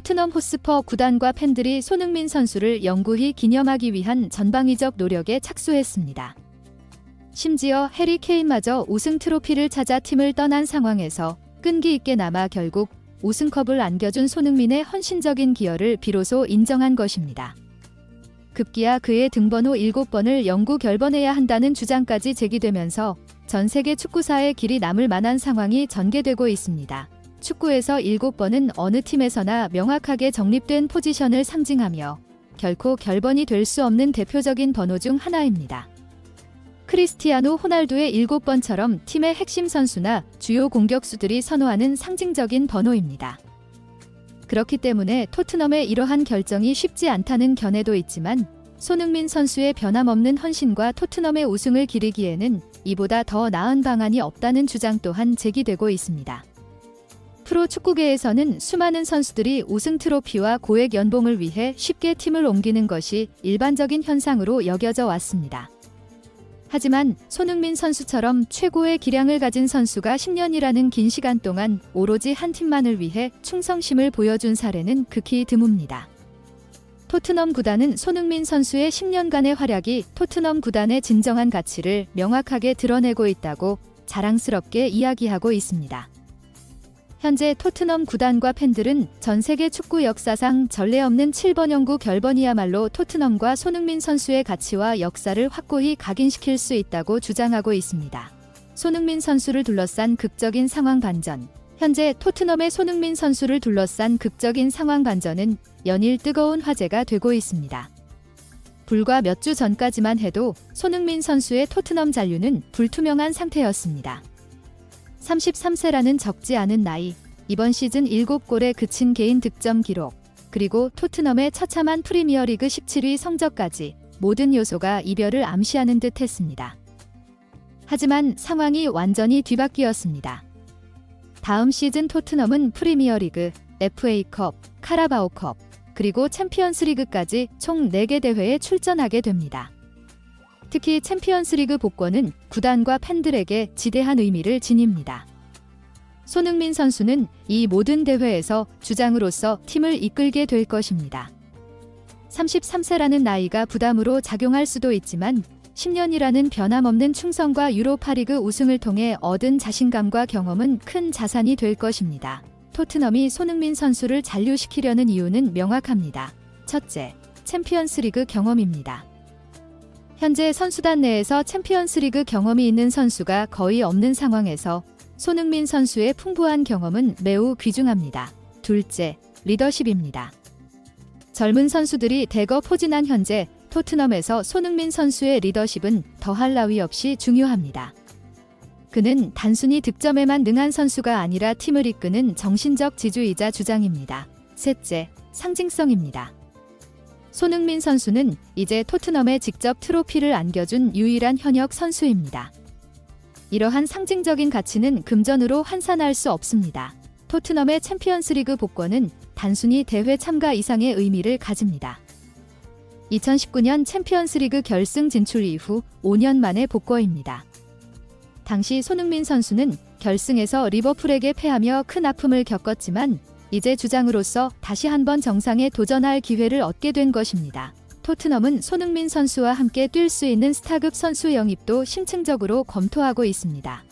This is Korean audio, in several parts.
토트넘 호스퍼 구단과 팬들이 손흥민 선수를 영구히 기념하기 위한 전방위적 노력에 착수했습니다. 심지어 해리 케인마저 우승 트로피를 찾아 팀을 떠난 상황에서 끈기 있게 남아 결국 우승컵을 안겨준 손흥민의 헌신적인 기여를 비로소 인정한 것입니다. 급기야 그의 등번호 7번을 영구 결번해야 한다는 주장까지 제기되면서 전 세계 축구사의 길이 남을 만한 상황이 전개되고 있습니다. 축구에서 7번은 어느 팀에서나 명확하게 정립된 포지션을 상징하며 결코 결번이 될 수 없는 대표적인 번호 중 하나입니다. 크리스티아노 호날두의 7번처럼 팀의 핵심 선수나 주요 공격수들이 선호하는 상징적인 번호입니다. 그렇기 때문에 토트넘의 이러한 결정이 쉽지 않다는 견해도 있지만 손흥민 선수의 변함없는 헌신과 토트넘의 우승을 기리기에는 이보다 더 나은 방안이 없다는 주장 또한 제기되고 있습니다. 프로 축구계에서는 수많은 선수들이 우승 트로피와 고액 연봉을 위해 쉽게 팀을 옮기는 것이 일반적인 현상으로 여겨져 왔습니다. 하지만 손흥민 선수처럼 최고의 기량을 가진 선수가 10년이라는 긴 시간 동안 오로지 한 팀만을 위해 충성심을 보여준 사례는 극히 드뭅니다. 토트넘 구단은 손흥민 선수의 10년간의 활약이 토트넘 구단의 진정한 가치를 명확하게 드러내고 있다고 자랑스럽게 이야기하고 있습니다. 현재 토트넘 구단과 팬들은 전 세계 축구 역사상 전례 없는 7번 영구 결번이야말로 토트넘과 손흥민 선수의 가치와 역사를 확고히 각인시킬 수 있다고 주장하고 있습니다. 손흥민 선수를 둘러싼 극적인 상황 반전. 현재 토트넘의 손흥민 선수를 둘러싼 극적인 상황 반전은 연일 뜨거운 화제가 되고 있습니다. 불과 몇 주 전까지만 해도 손흥민 선수의 토트넘 잔류는 불투명한 상태였습니다. 33세라는 적지 않은 나이, 이번 시즌 7골에 그친 개인 득점 기록, 그리고 토트넘의 처참한 프리미어리그 17위 성적까지 모든 요소가 이별을 암시하는 듯 했습니다. 하지만 상황이 완전히 뒤바뀌었습니다. 다음 시즌 토트넘은 프리미어리그, FA컵, 카라바오컵, 그리고 챔피언스리그까지 총 4개 대회에 출전하게 됩니다. 특히 챔피언스리그 복권은 구단과 팬들에게 지대한 의미를 지닙니다. 손흥민 선수는 이 모든 대회에서 주장으로서 팀을 이끌게 될 것입니다. 33세라는 나이가 부담으로 작용할 수도 있지만 10년이라는 변함없는 충성과 유로파리그 우승을 통해 얻은 자신감과 경험은 큰 자산이 될 것입니다. 토트넘이 손흥민 선수를 잔류시키려는 이유는 명확합니다. 첫째, 챔피언스리그 경험입니다. 현재 선수단 내에서 챔피언스리그 경험이 있는 선수가 거의 없는 상황에서 손흥민 선수의 풍부한 경험은 매우 귀중합니다. 둘째, 리더십입니다. 젊은 선수들이 대거 포진한 현재 토트넘에서 손흥민 선수의 리더십은 더할 나위 없이 중요합니다. 그는 단순히 득점에만 능한 선수가 아니라 팀을 이끄는 정신적 지주이자 주장입니다. 셋째, 상징성입니다. 손흥민 선수는 이제 토트넘에 직접 트로피를 안겨준 유일한 현역 선수입니다. 이러한 상징적인 가치는 금전으로 환산할 수 없습니다. 토트넘의 챔피언스리그 복권은 단순히 대회 참가 이상의 의미를 가집니다. 2019년 챔피언스리그 결승 진출 이후 5년 만의 복권입니다. 당시 손흥민 선수는 결승에서 리버풀에게 패하며 큰 아픔을 겪었지만 이제 주장으로서 다시 한번 정상에 도전할 기회를 얻게 된 것입니다. 토트넘은 손흥민 선수와 함께 뛸 수 있는 스타급 선수 영입도 심층적으로 검토하고 있습니다.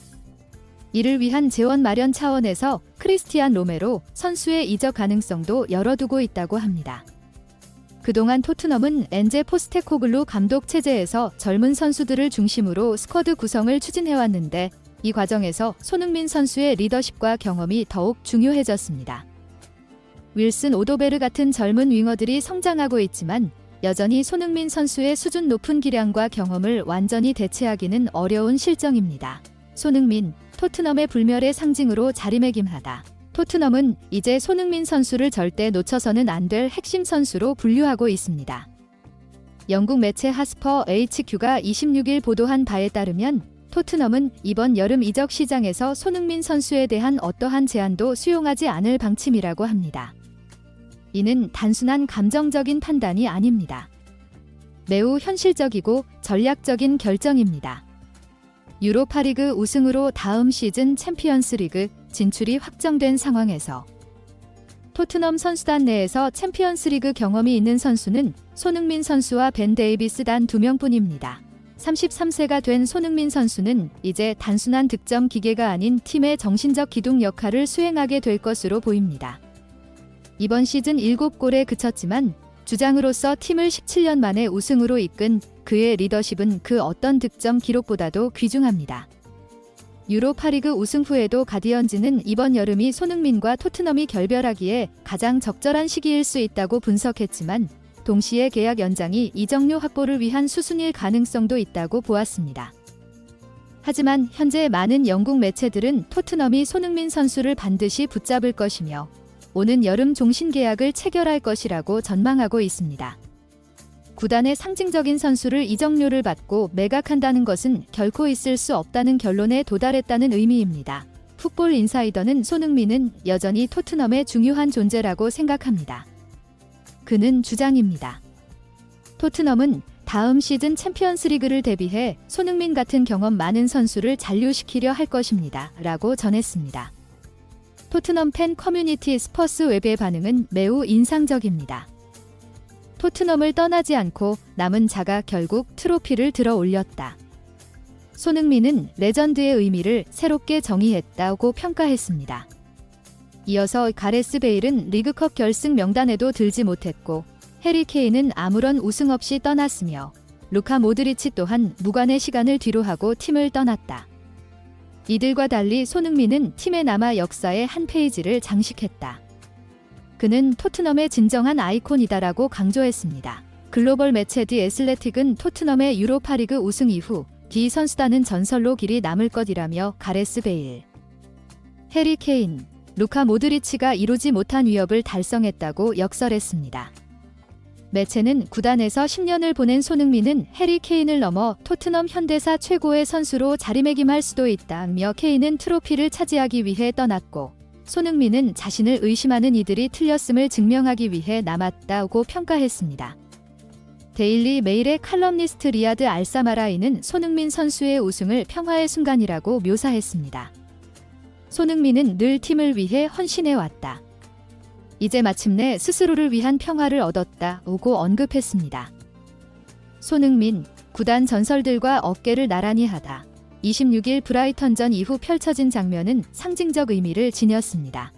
이를 위한 재원 마련 차원에서 크리스티안 로메로 선수의 이적 가능성도 열어두고 있다고 합니다. 그동안 토트넘은 엔제 포스테코글루 감독 체제에서 젊은 선수들을 중심으로 스쿼드 구성을 추진해왔는데 이 과정에서 손흥민 선수의 리더십과 경험이 더욱 중요해졌습니다. 윌슨 오도베르 같은 젊은 윙어들이 성장하고 있지만 여전히 손흥민 선수의 수준 높은 기량과 경험을 완전히 대체하기는 어려운 실정입니다. 손흥민, 토트넘의 불멸의 상징으로 자리매김하다. 토트넘은 이제 손흥민 선수를 절대 놓쳐서는 안 될 핵심 선수로 분류하고 있습니다. 영국 매체 하스퍼 HQ가 26일 보도한 바에 따르면 토트넘은 이번 여름 이적 시장에서 손흥민 선수에 대한 어떠한 제안도 수용하지 않을 방침이라고 합니다. 이는 단순한 감정적인 판단이 아닙니다. 매우 현실적이고 전략적인 결정입니다. 유로파리그 우승으로 다음 시즌 챔피언스리그 진출이 확정된 상황에서 토트넘 선수단 내에서 챔피언스리그 경험이 있는 선수는 손흥민 선수와 벤 데이비스 단 두 명뿐입니다. 33세가 된 손흥민 선수는 이제 단순한 득점 기계가 아닌 팀의 정신적 기둥 역할을 수행하게 될 것으로 보입니다. 이번 시즌 7골에 그쳤지만 주장으로서 팀을 17년 만에 우승으로 이끈 그의 리더십은 그 어떤 득점 기록보다도 귀중합니다. 유로파리그 우승 후에도 가디언즈는 이번 여름이 손흥민과 토트넘이 결별하기에 가장 적절한 시기일 수 있다고 분석했지만 동시에 계약 연장이 이적료 확보를 위한 수순일 가능성도 있다고 보았습니다. 하지만 현재 많은 영국 매체들은 토트넘이 손흥민 선수를 반드시 붙잡을 것이며 오는 여름 종신 계약을 체결할 것이라고 전망하고 있습니다. 구단의 상징적인 선수를 이적료를 받고 매각한다는 것은 결코 있을 수 없다는 결론에 도달했다는 의미입니다. 풋볼 인사이더는 손흥민은 여전히 토트넘의 중요한 존재라고 생각합니다. 그는 주장입니다. 토트넘은 다음 시즌 챔피언스리그를 대비해 손흥민 같은 경험 많은 선수를 잔류시키려 할 것입니다. 라고 전했습니다. 토트넘 팬 커뮤니티 스퍼스 웹의 반응은 매우 인상적입니다. 토트넘을 떠나지 않고 남은 자가 결국 트로피를 들어 올렸다. 손흥민은 레전드의 의미를 새롭게 정의했다고 평가했습니다. 이어서 가레스 베일은 리그컵 결승 명단에도 들지 못했고 해리 케인은 아무런 우승 없이 떠났으며 루카 모드리치 또한 무관의 시간을 뒤로하고 팀을 떠났다. 이들과 달리 손흥민은 팀에 남아 역사의 한 페이지를 장식했다. 그는 토트넘의 진정한 아이콘이다라고 강조했습니다. 글로벌 매체 디 애슬레틱은 토트넘의 유로파리그 우승 이후 디 선수단은 전설로 길이 남을 것이라며 가레스 베일, 해리 케인, 루카 모드리치가 이루지 못한 위협을 달성했다고 역설했습니다. 매체는 구단에서 10년을 보낸 손흥민은 해리 케인을 넘어 토트넘 현대사 최고의 선수로 자리매김할 수도 있다며 케인은 트로피를 차지하기 위해 떠났고 손흥민은 자신을 의심하는 이들이 틀렸음을 증명하기 위해 남았다고 평가했습니다. 데일리 메일의 칼럼니스트 리아드 알사마라이는 손흥민 선수의 우승을 평화의 순간이라고 묘사했습니다. 손흥민은 늘 팀을 위해 헌신해 왔다. 이제 마침내 스스로를 위한 평화를 얻었다고 언급했습니다. 손흥민, 구단 전설들과 어깨를 나란히 하다. 26일 브라이턴전 이후 펼쳐진 장면은 상징적 의미를 지녔습니다.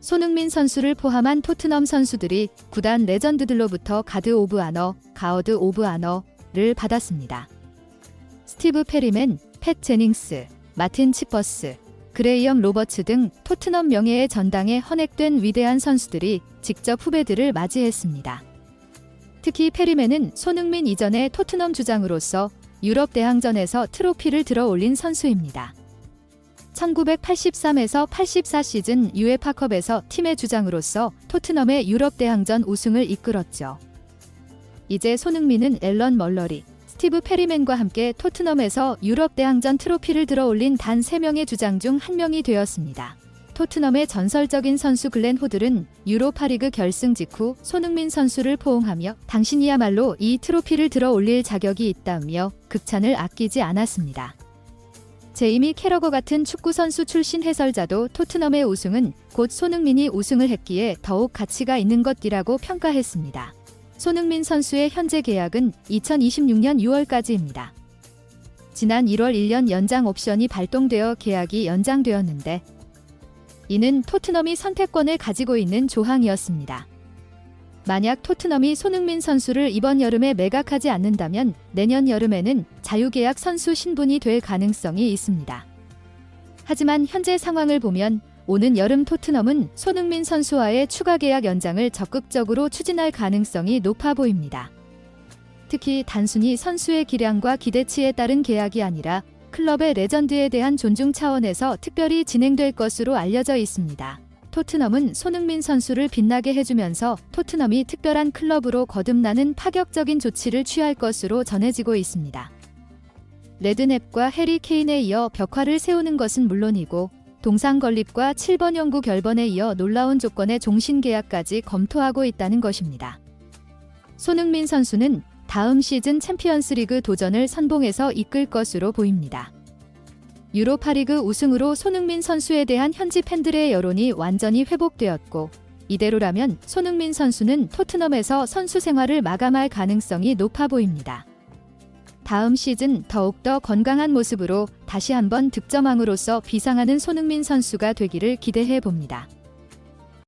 손흥민 선수를 포함한 토트넘 선수들이 구단 레전드들로부터 가드 오브 아너, 가어드 오브 아너를 받았습니다. 스티브 페리맨, 팻 제닝스, 마틴 치퍼스, 그레이엄 로버츠 등 토트넘 명예의 전당에 헌액된 위대한 선수들이 직접 후배들을 맞이했습니다. 특히 페리맨은 손흥민 이전의 토트넘 주장으로서 유럽 대항전에서 트로피를 들어 올린 선수입니다. 1983에서 84 시즌 유에파컵에서 팀의 주장으로서 토트넘의 유럽 대항전 우승을 이끌었죠. 이제 손흥민은 앨런 멀러리, 스티브 페리맨과 함께 토트넘에서 유럽 대항전 트로피를 들어 올린 단 3명의 주장 중 한 명이 되었습니다. 토트넘의 전설적인 선수 글렌 호들은 유로파리그 결승 직후 손흥민 선수를 포옹하며 당신이야말로 이 트로피를 들어 올릴 자격이 있다며 극찬을 아끼지 않았습니다. 제이미 캐러거 같은 축구 선수 출신 해설자도 토트넘의 우승은 곧 손흥민이 우승을 했기에 더욱 가치가 있는 것이라고 평가했습니다. 손흥민 선수의 현재 계약은 2026년 6월까지입니다. 지난 1월 1년 연장 옵션이 발동되어 계약이 연장되었는데 이는 토트넘이 선택권을 가지고 있는 조항이었습니다. 만약 토트넘이 손흥민 선수를 이번 여름에 매각하지 않는다면 내년 여름에는 자유계약 선수 신분이 될 가능성이 있습니다. 하지만 현재 상황을 보면 오는 여름 토트넘은 손흥민 선수와의 추가 계약 연장을 적극적으로 추진할 가능성이 높아 보입니다. 특히 단순히 선수의 기량과 기대치에 따른 계약이 아니라 클럽의 레전드에 대한 존중 차원에서 특별히 진행될 것으로 알려져 있습니다. 토트넘은 손흥민 선수를 빛나게 해주면서 토트넘이 특별한 클럽으로 거듭나는 파격적인 조치를 취할 것으로 전해지고 있습니다. 레드넵과 해리 케인에 이어 벽화를 세우는 것은 물론이고 동상 건립과 7번 연구 결번에 이어 놀라운 조건의 종신 계약까지 검토하고 있다는 것입니다. 손흥민 선수는 다음 시즌 챔피언스리그 도전을 선봉해서 이끌 것으로 보입니다. 유로파리그 우승으로 손흥민 선수에 대한 현지 팬들의 여론이 완전히 회복되었고 이대로라면 손흥민 선수는 토트넘에서 선수 생활을 마감할 가능성이 높아 보입니다. 다음 시즌 더욱더 건강한 모습으로 다시 한번 득점왕으로서 비상하는 손흥민 선수가 되기를 기대해 봅니다.